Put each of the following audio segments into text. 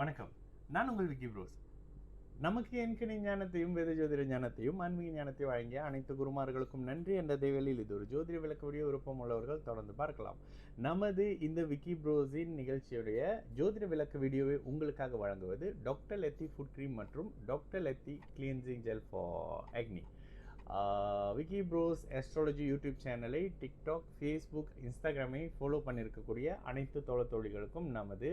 வணக்கம். நான் உங்கள் விக்கி ப்ரோஸ். நமக்கு என்கிணை ஞானத்தையும் வேத ஜோதிட ஞானத்தையும் ஆன்மீக ஞானத்தையும் வழங்கிய அனைத்து குருமார்களுக்கும் நன்றி என்ற தேவலில் இது ஒரு ஜோதிட விளக்க வீடியோ விருப்பம் உள்ளவர்கள் தொடர்ந்து பார்க்கலாம். நமது இந்த விக்கி ப்ரோஸின் நிகழ்ச்சியுடைய ஜோதிட விளக்க வீடியோவை உங்களுக்காக வழங்குவது டாக்டர் லெத்தி ஃபுட் க்ரீம் மற்றும் doctor லெத்தி cleansing gel for acne. Vicky bros astrology YouTube சேனலை டிக்டாக் ஃபேஸ்புக் இன்ஸ்டாகிராமை ஃபாலோ பண்ணியிருக்கக்கூடிய அனைத்து தோழ தோழிகளுக்கும் நமது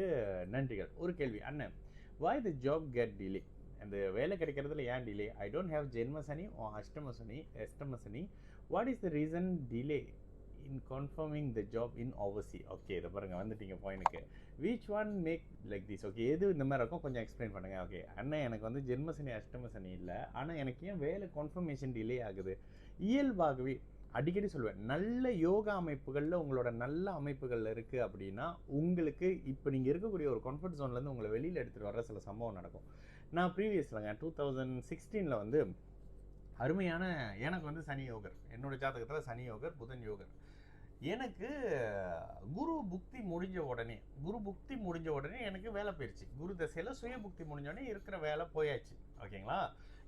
நன்றிகள். ஒரு கேள்வி அண்ணன் why the job get delay அந்த வேலை கிடைக்கிறதுல ஏன் டிலே ஐ டோன்ட் ஹேவ் ஜென்ம சனி ஓ அஷ்டமசனி அஷ்டமசனி what is the reason delay in confirming the job in overseas okay இதை பாருங்கள் வந்துட்டீங்க பாயிண்ட்டுக்கு which one make like this okay எது இந்த மாதிரி இருக்கும் கொஞ்சம் எக்ஸ்பிளைன் பண்ணுங்கள் ஓகே அண்ணன் எனக்கு வந்து ஜென்ம சனி அஷ்டம சனி இல்லை. ஆனால் எனக்கு ஏன் வேலை கன்ஃபர்மேஷன் டிலே ஆகுது? இயல்பாகவே அடிக்கடி சொல்லுவேன் நல்ல யோகா அமைப்புகளில் உங்களோட நல்ல அமைப்புகளில் இருக்குது அப்படின்னா உங்களுக்கு இப்போ நீங்கள் இருக்கக்கூடிய ஒரு கம்ஃபர்ட் ஜோன்லேருந்து உங்களை வெளியில் எடுத்துகிட்டு வர சில சம்பவம் நடக்கும். நான் ப்ரீவியஸ்லங்க டூ தௌசண்ட் சிக்ஸ்டீனில் வந்து அருமையான எனக்கு வந்து சனி யோகர். என்னோட ஜாதகத்தில் சனி யோகர் புதன் யோகர். எனக்கு குரு புக்தி முடிஞ்ச உடனே குரு புக்தி முடிஞ்ச உடனே எனக்கு வேலை போயிடுச்சு குரு தசையில் சுய புக்தி முடிஞ்ச உடனே இருக்கிற வேலை போயாச்சு. ஓகேங்களா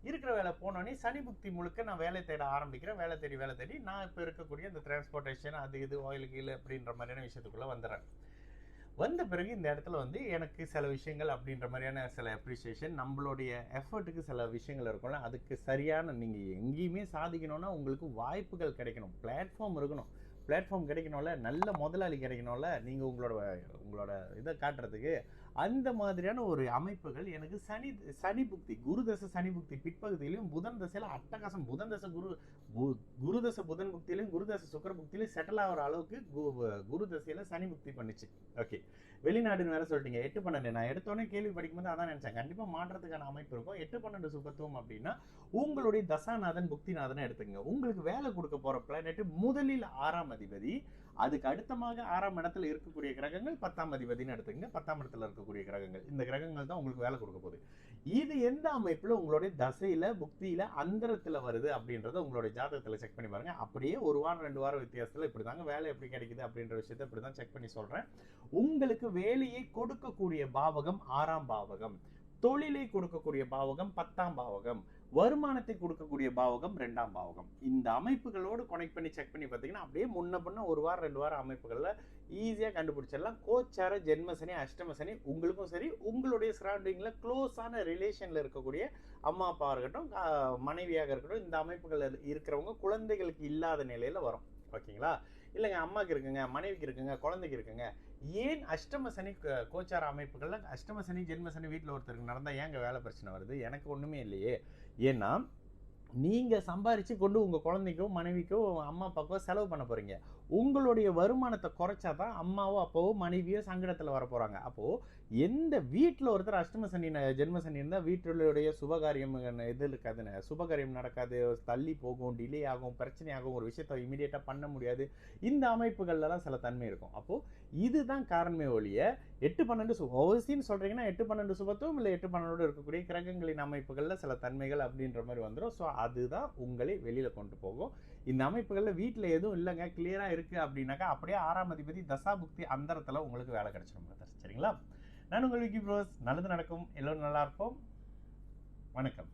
இருக்கிற வேலை போனோடனே சனி புக்தி முழுக்க நான் வேலை தேட ஆரம்பிக்கிறேன். வேலை தேடி வேலை தேடி நான் இப்போ இருக்கக்கூடிய இந்த டிரான்ஸ்போர்ட்டேஷன் அது இது ஆயில் கீழே அப்படின்ற மாதிரியான விஷயத்துக்குள்ளே வந்துடுறேன். வந்த பிறகு இந்த இடத்துல வந்து எனக்கு சில விஷயங்கள் அப்படின்ற மாதிரியான சில அப்ரிசியேஷன் நம்மளுடைய எஃபர்ட்டுக்கு சில விஷயங்கள் இருக்கும்ல அதுக்கு சரியான நீங்கள் எங்கேயுமே சாதிக்கணும்னா உங்களுக்கு வாய்ப்புகள் கிடைக்கணும். பிளாட்ஃபார்ம் இருக்கணும். பிளாட்ஃபார்ம் கிடைக்கணும்ல நல்ல முதலாளி கிடைக்கணும்ல நீங்கள் உங்களோட உங்களோட இதை காட்டுறதுக்கு அந்த மாதிரியான ஒரு அமைப்புகள் எனக்கு சனி சனி புக்தி குரு தசை சனி புக்தி பிற்பகுதியிலையும் புதன் தசையில் அட்டகாசம் புதன் தசை குரு குரு தசை புதன் புக்தியிலையும் குரு தசை சுக்கர புக்தியிலையும் செட்டில் ஆகிற அளவுக்கு குரு தசையில் சனி புக்தி பண்ணுச்சு. ஓகே வெளிநாடுன்னு வேற சொல்லிட்டீங்க. எட்டு பன்னெண்டு. நான் எடுத்தோடனே கேள்வி படிக்கும்போது அதான் நினச்சேன். கண்டிப்பாக மாற்றத்துக்கான அமைப்பு இருக்கும். எட்டு பன்னெண்டு சுபத்துவம் அப்படின்னா உங்களுடைய தசாநாதன் புக்திநாதனை எடுத்துங்க உங்களுக்கு வேலை கொடுக்க போகிற பிளானெட்டு முதலில் ஆறாம் அதிபதி அதுக்கு அடுத்தமாக ஆறாம் இடத்துல இருக்கக்கூடிய கிரகங்கள் பத்தாம் அதிபதினு எடுத்துங்க பத்தாம் இடத்துல இருக்கக்கூடிய கிரகங்கள். இந்த கிரகங்கள் தான் உங்களுக்கு வேலை கொடுக்க போகுது. இது எந்த அமைப்பில் உங்களுடைய தசையில புக்தியில அந்தரத்தில் வருது அப்படின்றத உங்களுடைய ஜாதகத்தில் செக் பண்ணி பாருங்க. அப்படியே ஒரு வாரம் ரெண்டு வாரம் வித்தியாசத்தில் இப்படி தாங்க வேலை எப்படி கிடைக்குது அப்படின்ற விஷயத்த இப்படி தான் செக் பண்ணி சொல்றேன். உங்களுக்கு வேலையை கொடுக்கக்கூடிய பாவகம் ஆறாம் பாவகம். தொழிலை கொடுக்கக்கூடிய பாவகம் பத்தாம் பாவகம். வருமானத்தை கொடுக்கக்கூடிய பாவகம் ரெண்டாம் பாவகம். இந்த அமைப்புகளோடு கனெக்ட் பண்ணி செக் பண்ணி பார்த்தீங்கன்னா அப்படியே முன்ன பின்ன ஒரு வாரம் ரெண்டு வாரம் அமைப்புகளில் ஈஸியாக கண்டுபிடிச்சிடலாம். கோச்சார ஜென்மசனி அஷ்டமசனி உங்களுக்கும் சரி உங்களுடைய சரௌண்டிங்கில் க்ளோஸான ரிலேஷனில் இருக்கக்கூடிய அம்மா அப்பா இருக்கட்டும் மனைவியாக இருக்கட்டும் இந்த அமைப்புகள் இருக்கிறவங்க குழந்தைகளுக்கு இல்லாத நிலையில் வரும். ஓகேங்களா இல்லைங்க அம்மாவுக்கு இருக்குங்க மனைவிக்கு இருக்குங்க குழந்தைக்கு இருக்குங்க. ஏன் அஷ்டம சனி கோச்சார அமைப்புகளில் அஷ்டம சனி ஜென்ம சனி வீட்டில் ஒருத்தருக்கு நடந்தால் ஏங்க வேலை பிரச்சனை வருது? எனக்கு ஒன்றுமே இல்லையே. ஏன்னா நீங்கள் சம்பாரித்து கொண்டு உங்கள் குழந்தைக்கோ மனைவிக்கோ அம்மா அப்பாக்கோ செலவு பண்ண போகிறீங்க உங்களுடைய வருமானத்தை குறைச்சா தான் அம்மாவோ அப்பாவோ மனைவியோ சங்கடத்தில் வர போகிறாங்க அப்போது எந்த வீட்டில் ஒருத்தர் அஷ்டம சனி ஜென்ம சனி இருந்தால் வீட்டிலுடைய சுபகாரியம் இது இருக்காதுன்னு சுபகாரியம் நடக்காது தள்ளி போகும் டிலே ஆகும் பிரச்சனை ஆகும் ஒரு விஷயத்த இமீடியட்டாக பண்ண முடியாது. இந்த அமைப்புகள்லாம் சில தன்மை இருக்கும். அப்போது இதுதான் காரணமே ஒழிய எட்டு பன்னெண்டு சு ஓவசின்னு சொல்கிறீங்கன்னா எட்டு பன்னெண்டு சுபத்துவம் இல்லை எட்டு பன்னெண்டோடு இருக்கக்கூடிய கிரகங்களின் அமைப்புகளில் சில தன்மைகள் அப்படின்ற மாதிரி வந்துடும் ஸோ அதுதான் உங்களை வெளியில் கொண்டு போகும். இந்த அமைப்புகளில் வீட்டில் எதுவும் இல்லைங்க. கிளியராக இருக்குது அப்படின்னாக்கா அப்படியே ஆறாம் அதிபதி தசாபுக்தி அந்தரத்தில் உங்களுக்கு வேலை கிடச்சிடும் சரிங்களா? நான் உங்கள் விக்கி ப்ரோஸ் நல்லது நடக்கும். எல்லோரும் நல்லா இருப்போம். வணக்கம்.